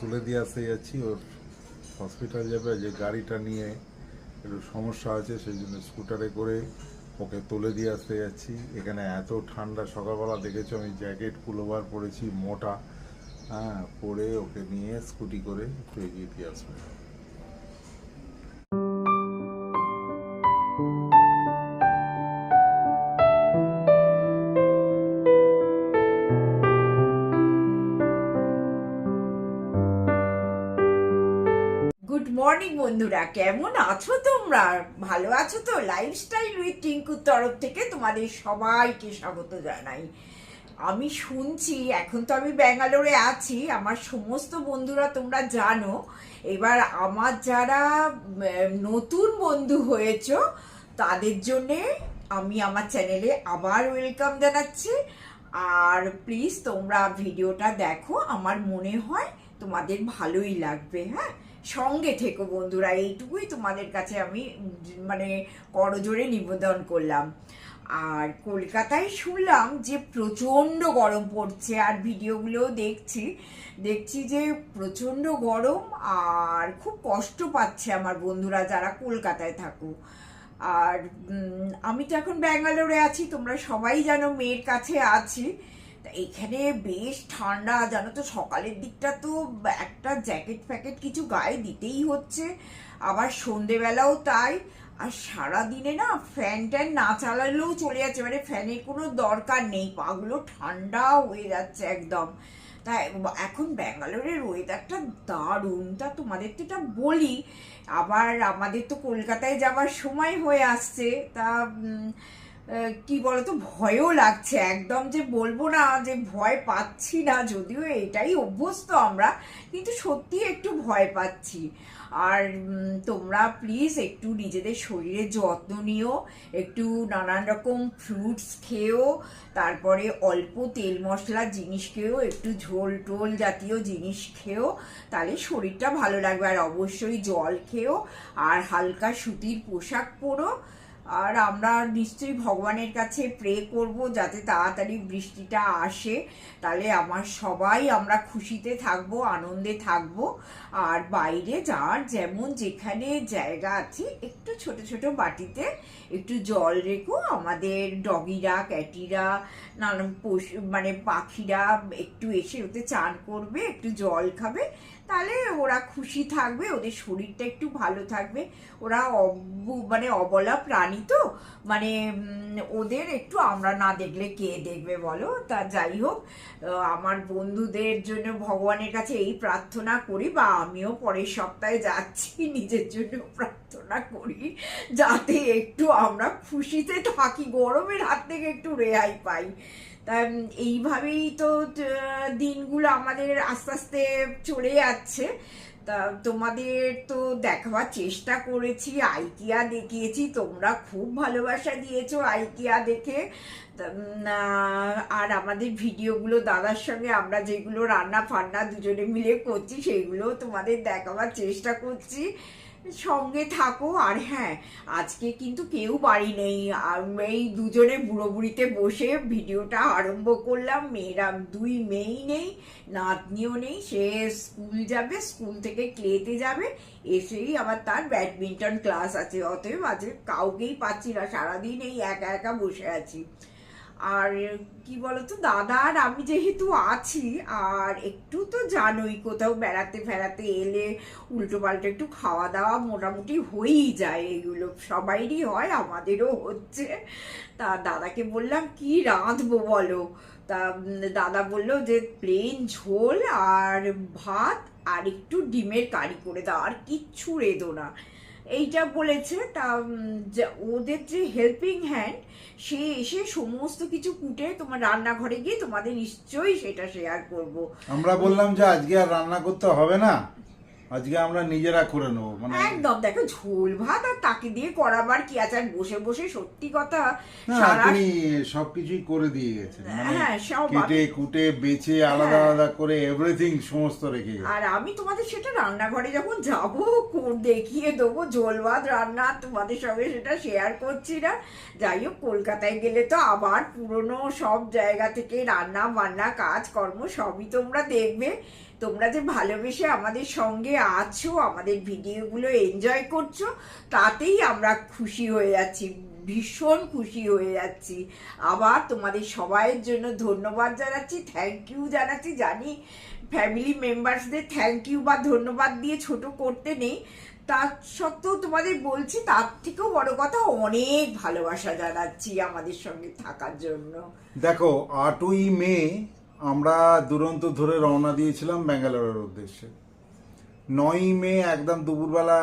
তুলে দিয়ে আসতে যাচ্ছি, ওর হসপিটাল যাবে, যে গাড়িটা নিয়ে একটু সমস্যা আছে, সেই জন্য স্কুটারে করে ওকে তুলে দিয়ে আসতে যাচ্ছি। এখানে এত ঠান্ডা সকালবেলা, দেখেছ আমি জ্যাকেট পুলোভার পরেছি মোটা হ্যাঁ পরে ওকে নিয়ে স্কুটি করে একটু এগিয়ে দিয়ে আসবে। মর্নিং বন্ধুরা। কেমন আছো তোমরা? ভালো আছো তো? লাইফস্টাইল উইথ টিঙ্কুর তরফ থেকে তোমাদের সবাইকে স্বাগত জানাই। আমি শুনছি, এখন তো আমি ব্যাঙ্গালোরে আছি, আমার সমস্ত বন্ধুরা তোমরা জানো। এবার আমার যারা নতুন বন্ধু হয়েছো, তাদের জন্যে আমি আমার চ্যানেলে আবার ওয়েলকাম জানাচ্ছি। আর প্লিজ তোমরা ভিডিওটা দেখো, আমার মনে হয় তোমাদের ভালোই লাগবে হ্যাঁ? সঙ্গে থেকো বন্ধুরা, এইটুকুই তোমাদের কাছে আমি মানে করজোরে নিবেদন করলাম। আর কলকাতায় শুনলাম যে প্রচণ্ড গরম পড়ছে, আর ভিডিওগুলোও দেখছি। দেখছি যে প্রচণ্ড গরম, আর খুব কষ্ট পাচ্ছে আমার বন্ধুরা যারা কলকাতায় থাকো। আর আমি তো এখন ব্যাঙ্গালোরে আছি, তোমরা সবাই জানো মেয়ের কাছে আছি। এখানে বেশ ঠান্ডা, জানো তো সকালের দিকটা তো একটা জ্যাকেট ফ্যাকেট কিছু গায়ে দিতেই হচ্ছে। আবার সন্ধেবেলাও তাই। আর সারা দিনে না ফ্যান ট্যান না চালালেও চলে যাচ্ছে মানে ফ্যানের কোনো দরকার নেই। পাগুলো ঠান্ডা হয়ে যাচ্ছে একদম। তা এখন ব্যাঙ্গালোরের ওয়েদারটা দারুণ। তা তোমাদের তো এটা বলি। আবার আমাদের তো কলকাতায় যাওয়ার সময় হয়ে আসছে। তা কি বলতো, ভয়ও লাগছে। একদম যে বলব না, যে ভয় পাচ্ছি না, যদিও এটাই অভ্যস্ত আমরা, কিন্তু সত্যি একটু ভয় পাচ্ছি। আর তোমরা প্লিজ একটু নিজেদের শরীরের যত্ন নিও, একটু নানান রকম ফ্রুটস খেয়েও তারপরে অল্প তেল মশলার জিনিস খেয়েও একটু ঝোল টোল জাতীয় জিনিস খেয়েও তাহলে শরীরটা ভালো লাগবে। আর অবশ্যই জল খেয়েও আর হালকা সুতির পোশাক পরো। আর আমরা নিশ্চয়ই ভগবানের কাছে প্রে করব যাতে তাড়াতাড়ি বৃষ্টিটা আসে। তাহলে আমার সবাই আমরা খুশিতে থাকব, আনন্দে থাকব। আর বাইরে যার যেমন যেখানে জায়গা আছে, একটু ছোট ছোট বাটিতে একটু জল রেখো। আমাদের ডগিরা ক্যাটিরা নানান পশু মানে পাখিরা একটু এসে ওতে চান করবে, একটু জল খাবে। তাহলে ওরা খুশি থাকবে, ওদের শরীরটা একটু ভালো থাকবে। ওরা মানে অবলা প্রাণী তো। মানে ওদের একটু আমরা না দেখলে কে দেখবে বলো? তা যাই হোক আমার বন্ধুদের জন্য ভগবানের কাছে এই প্রার্থনা করি বা আমিও পরের সপ্তাহে যাচ্ছি, নিজের জন্য প্রার্থনা করি, যাতে একটু আমরা খুশিতে থাকি, গরমের হাত থেকে একটু রেহাই পাই। তা এইভাবেই তো দিনগুলো আমাদের আস্তে আস্তে চলে যাচ্ছে। তা তোমাদের তো দেখাবার চেষ্টা করেছি, আইকিয়া দেখিয়েছি, তোমরা খুব ভালোবাসা দিয়েছ আইকিয়া দেখে। আর আমাদের ভিডিওগুলো দাদার সঙ্গে আমরা যেগুলো রান্না ফান্না দুজনে মিলে করছি সেইগুলো তোমাদের দেখাবার চেষ্টা করছি। সঙ্গে থাকো, আর হ্যাঁ আজকে কিন্তু কেউ বাড়ি নেই। এই দুজনে বুড়ো বুড়িতে বসে ভিডিওটা আরম্ভ করলাম। মেয়েরা দুই মেয়েই নেই, নাতনিও নেই, সে স্কুল যাবে, স্কুল থেকে ক্লেতে যাবে, এসেই আবার তার ব্যাডমিন্টন ক্লাস আছে। অতএব আজকে কাউকেই পাচ্ছি না, সারাদিন এই একা একা বসে আছি। আর কি বলতো, দাদা আর আমি যেহেতু আছি, আর একটু তো জানোই কোথাও বেড়াতে ফেরাতে এলে উল্টো পাল্টা একটু খাওয়া দাওয়া মোটামুটি হয়েই যায়, এগুলো সবাইরই হয়, আমাদেরও হচ্ছে। তা দাদাকে বললাম, কি রাঁধবো বলো? তা দাদা বলল যে, প্লেন ঝোল আর ভাত আর একটু ডিমের কারি করে দাও, আর কিচ্ছু রেদো না। এইটা বলেছে, তা ওদের যে হেল্পিং হ্যান্ড সে এসে সমস্ত কিছু কুটে তোমার রান্নাঘরে গিয়ে তোমাদের নিশ্চয়ই সেটা শেয়ার করব। আমরা বললাম যে আজকে আর রান্না করতে হবে না। আজকে আমরা নিজেরা করে নেব মানে একদম দেখো ঝোল ভাত আর তাকে দিয়ে করাবার কি আছে? আর বসে বসে সত্যি কথা সারা সবকিছুই করে দিয়ে গেছেন মানে হ্যাঁ, সব কেটে কুটে বেছে আলাদা হ্যাঁ। আলাদা করে এভরিথিং সমস্ত রেখে আর আমি তোমাদের সেটা রান্নাঘরে যখন যাব দেখিয়ে দেবো ঝোল ভাত রান্না তোমাদের সঙ্গে সেটা শেয়ার করছি না। যাই হোক কলকাতায় গেলে তো আবার পুরনো সব জায়গা থেকে রান্না বান্না কাজকর্ম সবই তোমরা দেখবে। তোমরা যে ভালোবেসে আমাদের সঙ্গে আছো, আমাদের ভিডিওগুলো এনজয় করছ, তাতেই আমরা খুশি হয়ে যাচ্ছি, ভীষণ খুশি হয়ে যাচ্ছি। আবার তোমাদের সবাইয়ের জন্য ধন্যবাদ জানাচ্ছি থ্যাংক ইউ জানাচ্ছি। জানি ফ্যামিলি মেম্বার্সদের থ্যাংক ইউ বা ধন্যবাদ দিয়ে ছোট করতে নেই তার সত্ত্বেও তোমাদের বলছি, তার থেকেও বড় কথা, অনেক ভালোবাসা জানাচ্ছি আমাদের সঙ্গে থাকার জন্য। দেখো, আটই মে আমরা দুরন্ত ধরে রওনা দিয়েছিলাম ব্যাঙ্গালোরের উদ্দেশ্যে। নয়ই মে একদম দুপুরবেলা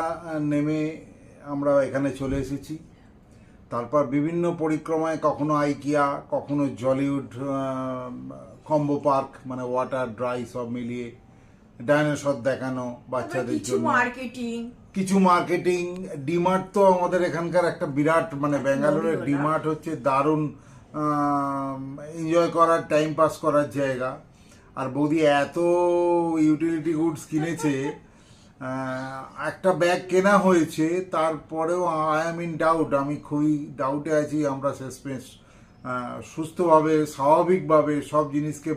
নেমে আমরা এখানে চলে এসেছি। তারপর বিভিন্ন পরিক্রমায় কখনো আইকিয়া কখনো জলিউড কম্বো পার্ক মানে ওয়াটার ড্রাই সব মিলিয়ে ডাইনোসর দেখানো বাচ্চাদের জন্য। মার্কেটিং। কিছু মার্কেটিং ডিমার্ট তো আমাদের এখানকার একটা বিরাট মানে ব্যাঙ্গালোরের ডিমার্ট হচ্ছে দারুণ এনজয় করার টাইম পাস করার জায়গা। আর বৌদি এত ইউটিলিটি গুডস কিনেছে একটা ব্যাগ কেনা হয়েছে তারপরেও আই এম ইন ডাউট আমি খুবই ডাউটে আছি আমরা আহ, সুস্থভাবে স্বাভাবিকভাবে সব জিনিসকে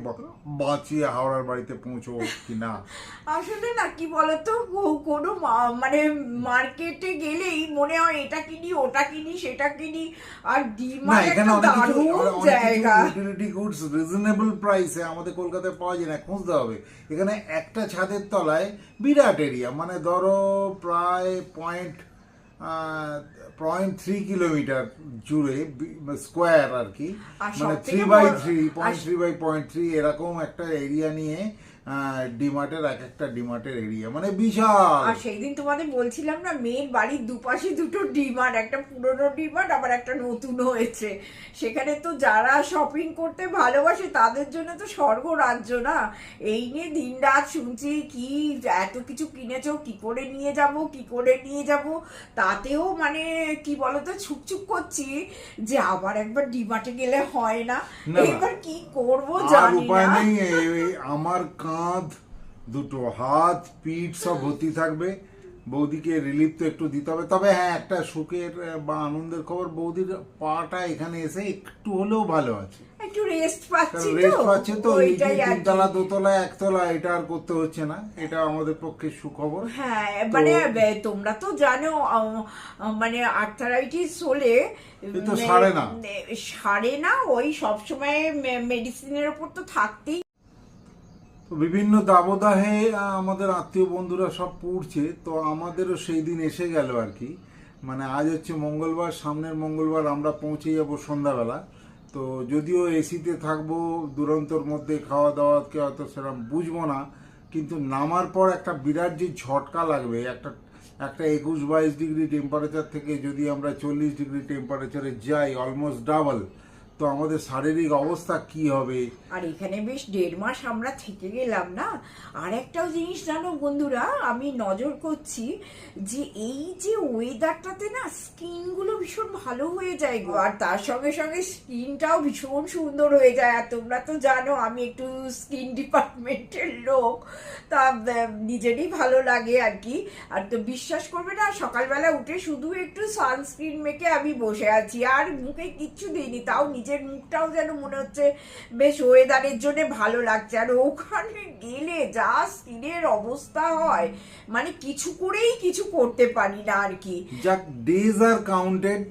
বাঁচিয়ে হাওড়ার বাড়িতে পৌঁছবো কি না আসলে না কি বলতো? কোনো মানে মার্কেটে গেলেই মনে হয় এটা কিনি ওটা কিনি সেটা কিনি আর ডিমার্ট একটা দারুণ জায়গা। ইউটিলিটি গুডস রিজনেবল প্রাইসে আমাদের কলকাতায় পাওয়া যায় না খুঁজতে হবে। এখানে একটা ছাদের তলায় বিরাট এরিয়া মানে ধরো প্রায় পয়েন্ট পয়েন্ট থ্রি কিলোমিটার জুড়ে স্কোয়ার আর কি। মানে three by three point three by point three এরকম একটা এরিয়া নিয়ে ডিমার্টের এক একটা ডিমার্টের এরিয়া মানে বিশাল। আর সেই দিন তোমাদের বলছিলাম না মেয়ের বাড়ির দুপাশে দুটো ডিমার্ট একটা পুরনো ডিমার্ট আবার একটা নতুন হয়েছে। সেখানে তো যারা শপিং করতে ভালোবাসে তাদের জন্য তো স্বর্গ রাজ্য না? এই নিয়ে দিন রাত শুনছি কি এত কিছু কিনেছো কি করে নিয়ে যাব কি করে নিয়ে যাব? তাতেও মানে কি বলতো ছুকছুক করছি যে আবার একবার ডিমার্টে গেলে হয় না। এবার কি করব জানি না। আমার কাঁধ দুটো হাত পিঠ সব ভর্তি থাকবে। বৌদিকে রিলিফ তো একটু দিতে হবে। তবে হ্যাঁ একটা সুখের বা আনন্দের খবর বৌদির পাটা এখানে এসে একটু হলেও ভালো আছে। একটু রেস্ট পাচ্ছি তো? রেস্ট পাচ্ছে তো। তিনতলা দোতলা একতলা এটা আর করতে হচ্ছে না। এটা আমাদের পক্ষে সুখবর। হ্যাঁ মানে তোমরা তো জানো মানে আর্থারাইটিস হলে তো সারে না। সারে না ওই সবসময় মেডিসিনের ওপর তো থাকতেই বিভিন্ন দাবদাহে আমাদের আত্মীয় বন্ধুরা সব পড়ছে, তো আমাদেরও সেই দিন এসে গেল আর কি। মানে আজ হচ্ছে মঙ্গলবার, সামনের মঙ্গলবার আমরা পৌঁছে যাব সন্ধ্যাবেলা। তো যদিও এসিতে থাকব, দুরন্তর মধ্যে খাওয়া দাওয়া দাওয়াকে হয়তো সেরকম বুঝব না, কিন্তু নামার পর একটা বিরাট যে ঝটকা লাগবে, একটা একটা একুশ বাইশ ডিগ্রি টেম্পারেচার থেকে যদি আমরা চল্লিশ ডিগ্রি টেম্পারেচারে যাই অলমোস্ট ডাবল তো আমাদের শারীরিক অবস্থা কি হবে? আর এখানে বেশ দেড় মাস আমরা থেকে গেলাম না? আর একটাও জিনিস জানো বন্ধুরা, আমি নজর করছি যে এই যে ওয়েদারটাতে না স্কিনগুলো ভীষণ ভালো হয়ে যায় গো। আর তার সঙ্গে সঙ্গে স্কিনটাও ভীষণ সুন্দর হয়ে যায়। আর তোমরা তো জানো, আমি একটু স্কিন ডিপার্টমেন্টের লোক, তা নিজেরই ভালো লাগে আর কি। আর তো বিশ্বাস করবে না, সকালবেলা উঠে শুধু একটু সানস্ক্রিন মেখে আমি বসে আছি। আর মুখে কিচ্ছু দিইনি, তাও নিজের মুখটাও যেন মনে হচ্ছে বেশ ওয়েদারের জন্য ভালো লাগছে। আর ওখানে গেলে যা স্কিনের অবস্থা হয় মানে কিছু করেই কিছু করতে পারি না আর কি। যাক ডেজ আর কাউন্টেড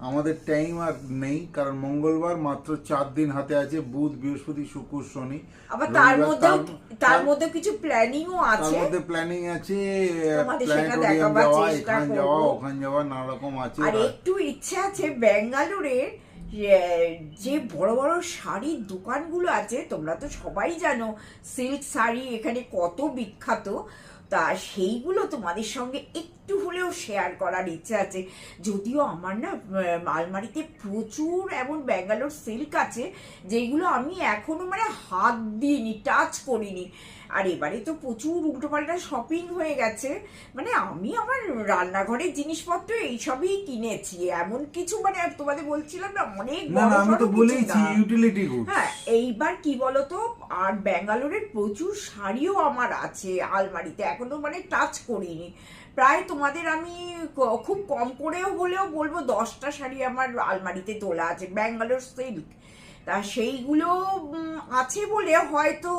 আমাদের টাইম আর নেই কারণ মঙ্গলবার মাত্র চার দিন হাতে আছে বুধ বৃহস্পতি শুক্র শনি আবার তার মধ্যেও তার- মধ্যে কিছু প্ল্যানিংও তার আছে। মধ্যে প্ল্যানিং আছে তোমাদের প্ল্যানেটোরিয়াম যাওয়া এখানে যাওয়া ওখানে যাওয়া নানা রকম আছে আর একটু ইচ্ছে আছে ব্যাঙ্গালোরের যে- বড় বড় শাড়ির দোকানগুলো আছে, তোমরা তো সবাই জানো, সিল্ক শাড়ি এখানে কত বিখ্যাত। তা সেইগুলো তোমাদের সঙ্গে একটু হলেও শেয়ার করার ইচ্ছে আছে। যদিও আমার না আলমারিতে প্রচুর এমন ব্যাঙ্গালোর সিল্ক আছে যেগুলো আমি এখনও মানে হাত দিইনি টাচ করিনি। আর এবারে তো প্রচুর উল্টোপাল্টা শপিং হয়ে গেছে। মানে আমি আমার রান্নাঘরের জিনিসপত্র এইসবই কিনেছি। এমন কিছু মানে তোমাদের বলছিলাম না অনেক না না আমি তো বলেইছি ইউটিলিটি হ্যাঁ এইবার কি বলতো আর ব্যাঙ্গালোরের প্রচুর শাড়িও আমার আছে আলমারিতে এখনও মানে টাচ করিনি। প্রায় তোমাদের আমি খুব কম করেও হলেও বলব দশটা শাড়ি আমার আলমারিতে তোলা আছে ব্যাঙ্গালোর সিল্ক। তা সেইগুলো আছে বলে হয়তো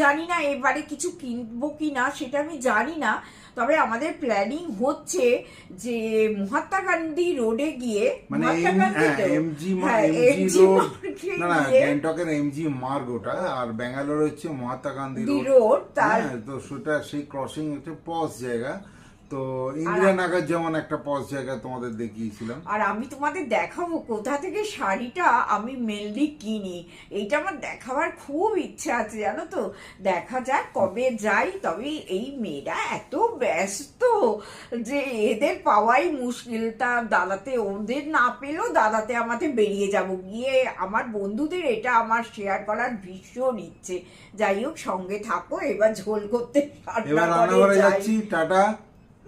জানি না এবারে কিছু কিনবো কি না সেটা আমি জানি না। তবে আমাদের প্ল্যানিং হচ্ছে যে মহাত্মা গান্ধী রোডে গিয়ে মানে মহাত্মা গান্ধী হ্যাঁ, গিয়ে গ্যাংটকের এমজি মার্গ ওটা আর ব্যাঙ্গালোর হচ্ছে মহাত্মা গান্ধী রোড হ্যাঁ তো সেটা সেই ক্রসিং হচ্ছে পস জায়গা। তো ইন্দিরা নাগার যেমন একটা পজ জায়গা তোমাদের দেখিয়েছিলাম। আর আমি তোমাদের দেখাবো কোথা থেকে শাড়িটা আমি মেনলি কিনি। এইটা আমার দেখাবার খুব ইচ্ছা আছে জানো তো? দেখা যাক কবে যাই তবে এই মেয়েরা এত ব্যস্ত যে এদের পাওয়াই মুশকিল। তা দাদাতে ওদের না পেলেও দাদাতে আমাদের বেরিয়ে যাব। গিয়ে আমার বন্ধুদের এটা আমার শেয়ার করার ভীষণ ইচ্ছে। যাই হোক সঙ্গে থাকো এবার ঝোল করতে এবার রান্নাঘরে যাচ্ছি টাটা।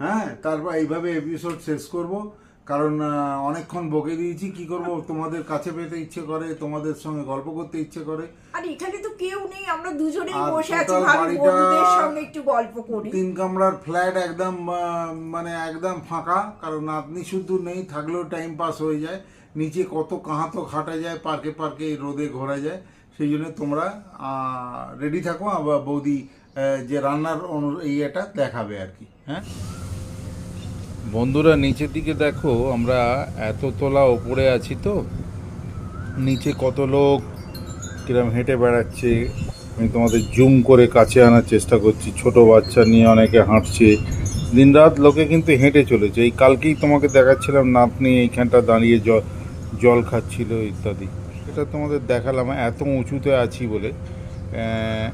হ্যাঁ তারপর এইভাবে এপিসোড শেষ করব। কারণ অনেকক্ষণ বকে দিয়েছি কি করব? তোমাদের কাছে পেতে ইচ্ছে করে তোমাদের সঙ্গে গল্প করতে ইচ্ছে করে। আর এখানে তো কেউ নেই আমরা দুজনেই বসে আছি ভাবি বন্ধুদের সঙ্গে একটু গল্প করি। তিন কামরার ফ্ল্যাট একদম মানে একদম ফাঁকা কারণ নাতনি শুধু নেই থাকলেও টাইম পাস হয়ে যায়। নিচে কত কাহাতো খাটা যায় পার্কে পার্কে রোদে ঘোরা যায়। সেই জন্য তোমরা রেডি থাকো আবার বৌদি যে রান্নার অনু- ইয়েটা দেখাবে আর কি হ্যাঁ? বন্ধুরা, নিচের দিকে দেখো, আমরা এত তোলা ওপরে আছি তো। নিচে কত লোক কিরম হেঁটে বেড়াচ্ছে। আমি তোমাদের জুম করে কাছে আনার চেষ্টা করছি। ছোট বাচ্চা নিয়ে অনেকে হাঁটছে। দিনরাত লোকে কিন্তু হেঁটে চলেছে। এই কালকেই তোমাকে দেখাচ্ছিলাম, নাতনি এইখানটা দাঁড়িয়ে জল জল খাচ্ছিল ইত্যাদি। এটা তোমাদের দেখালাম, এত উঁচুতে আছি বলে।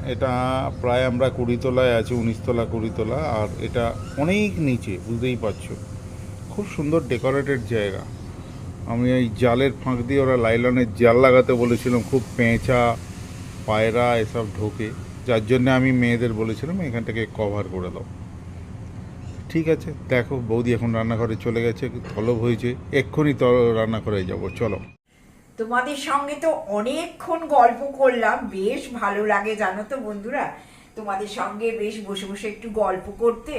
এটা প্রায় আমরা কুড়িতলায় আছি, উনিশতলা কুড়িতলা, আর এটা অনেক নিচে, বুঝতেই পারছ। খুব সুন্দর ডেকোরেটেড জায়গা। আমি এই জালের ফাঁক দিয়ে ওরা লাইলনের জাল লাগাতে বলেছিলাম, খুব পেঁচা, পায়রা এসব ঢোকে। যার জন্য আমি মেয়েদের বলেছিলাম, এখানটাকে কভার করে দাও। ঠিক আছে, দেখো, বৌদি এখন রান্নাঘরে চলে গেছে, তলব হয়েছে, এক্ষুনি তল রান্নাঘরে যাব, চলো। তোমাদের সঙ্গে তো অনেকক্ষণ গল্প করলাম। বেশ ভালো লাগে, জানো তো বন্ধুরা? তোমাদের সঙ্গে বেশ বসে বসে একটু গল্প করতে।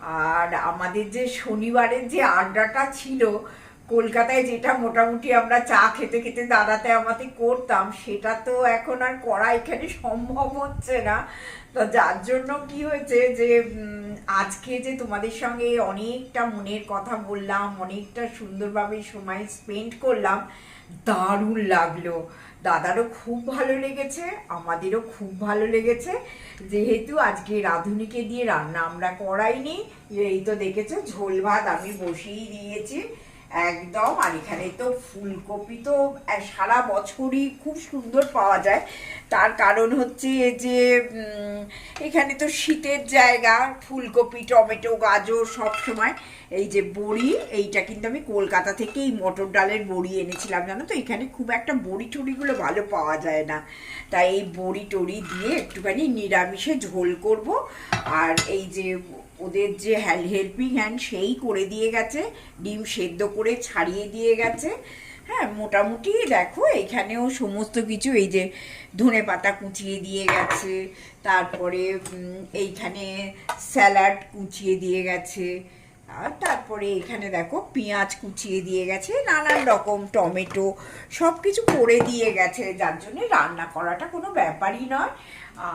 আর আমাদের যে শনিবারের যে আড্ডাটা ছিল কলকাতায় যেটা মোটামুটি আমরা চা খেতে খেতে দাদাতে আমাদের করতাম, সেটা তো এখন আর করা এখানে সম্ভব হচ্ছে না। তো যার জন্য কি হয়েছে যে আজকে যে তোমাদের সঙ্গে অনেকটা মনের কথা বললাম, অনেকটা সুন্দরভাবে সময় স্পেন্ড করলাম, দারুণ লাগল। দাদারও খুব ভালো লেগেছে, আমাদেরও খুব ভালো লেগেছে। যেহেতু আজকে রাঁধুনিকে দিয়ে রান্না আমরা করাইনি, এই তো দেখেছ ঝোল ভাত আমি বসিয়ে দিয়েছি। একদম, আর এখানে তো ফুলকপি তো সারা বছরই খুব সুন্দর পাওয়া যায়। তার কারণ হচ্ছে যে এখানে তো শীতের জায়গা, ফুলকপি, টমেটো, গাজর সব সময়। এই যে বড়ি, এইটা কিন্তু আমি কলকাতা থেকে এই মটর ডালের বড়ি এনেছিলাম, জানো তো? এখানে খুব একটা বড়ি টড়িগুলো ভালো পাওয়া যায় না। তাই এই বড়ি টড়ি দিয়ে একটুখানি নিরামিষে ঝোল করব। আর এই যে ওদের যে হেল্পিং হ্যান্ড সেই করে দিয়ে গেছে, ডিম সেদ্ধ করে ছাড়িয়ে দিয়ে গেছে। হ্যাঁ মোটামুটি দেখো এখানেও সমস্ত কিছু, এই যে ধনে পাতা কুচিয়ে দিয়ে গেছে, তারপরে এইখানে স্যালাড কুচিয়ে দিয়ে গেছে, আর তারপরে এখানে দেখো পেঁয়াজ কুচিয়ে দিয়ে গেছে, নানান রকম টমেটো সব কিছু করে দিয়ে গেছে, যার জন্যে রান্না করাটা কোনো ব্যাপারই নয়।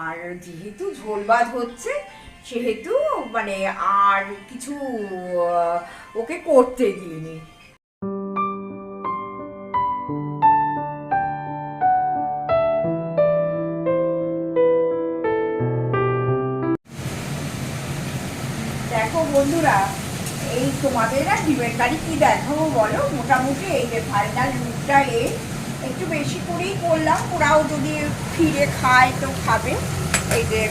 আর যেহেতু ঝোল ভাত হচ্ছে সেহেতু মানে আর কিছু ওকে করতে দিইনি। দেখো বন্ধুরা, এই তোমাদের আর ডিমের কারি কি দেখাবো বলো? মোটামুটি এই যে ফাইনাল লুকটা এ একটু বেশি করেই করলাম। ওরাও যদি ফিরে খায় তো খাবে। এই যে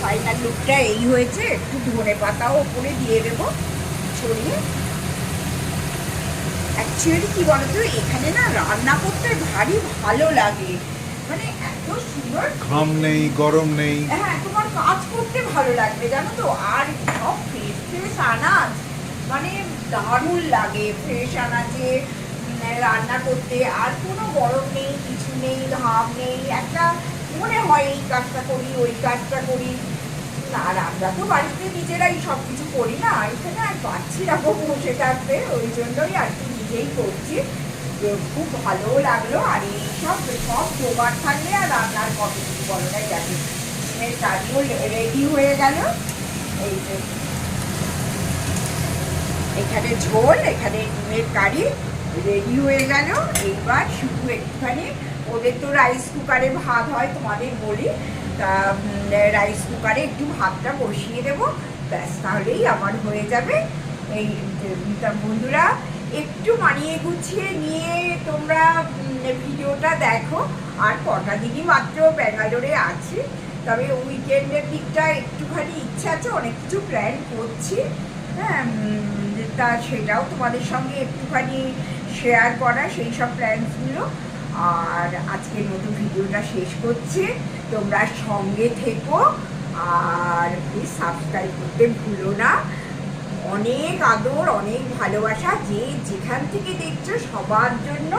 ফাইনাল লুকটা এই হয়েছে। একটু ধনে পাতাও ওপরে দিয়ে দেবো ছড়িয়ে। অ্যাকচুয়ালি কি বলতো এখানে না রান্না করতে ভারী ভালো লাগে। মানে এত সুন্দর। ঘাম নেই গরম নেই। হ্যাঁ তোমার কাজ করতে ভালো লাগবে জানো তো? আর সব ফ্রেশ ফ্রেশ আনাজ। মানে দারুণ লাগে ফ্রেশ আনাজে রান্না করতে। আর কোনো গরম নেই কিছু নেই ঘাম নেই একটা মনে হয় এই কাজটা করি, ওই কাজটা করি। না আর আমরা তো বাড়িতে নিজেরাই সব কিছু করি না এখানে আর পাচ্ছি না বসে থাকতে, ওই জন্যই আর কি নিজেই করছি। খুব ভালো লাগল, আর এই সব সব জোগাড় থাকলে আর রান্নার কত কিছু বলাটাই যাবে ডিমের রেডি হয়ে গেল। এই যে। এখানে ঝোল, এখানে ডিমের কারি রেডি হয়ে গেল। এইবার শুধু একটুখানি ওদের তো রাইস কুকারে ভাত হয়, তোমাদের বলি। তা রাইস কুকারে একটু ভাতটা বসিয়ে দেবো। ব্যাস, তাহলেই আমার হয়ে যাবে। এই বন্ধুরা, একটু মানিয়ে গুছিয়ে নিয়ে তোমরা ভিডিওটা দেখো। আর কটা দিনই মাত্র ব্যাঙ্গালোরে আছি। তবে উইকেন্ডের দিকটা একটুখানি ইচ্ছা আছে, অনেক কিছু প্ল্যান করছি। হ্যাঁ তা, সেটাও তোমাদের সঙ্গে একটুখানি শেয়ার করা, সেই সব প্ল্যানসগুলো আর আজকের মতো ভিডিওটা শেষ করছি। তোমরা সঙ্গে থেকো আর প্লিজ সাবস্ক্রাইব করতে ভুলো না। অনেক আদর, অনেক ভালোবাসা যে যেখান থেকে দেখছ সবার জন্য।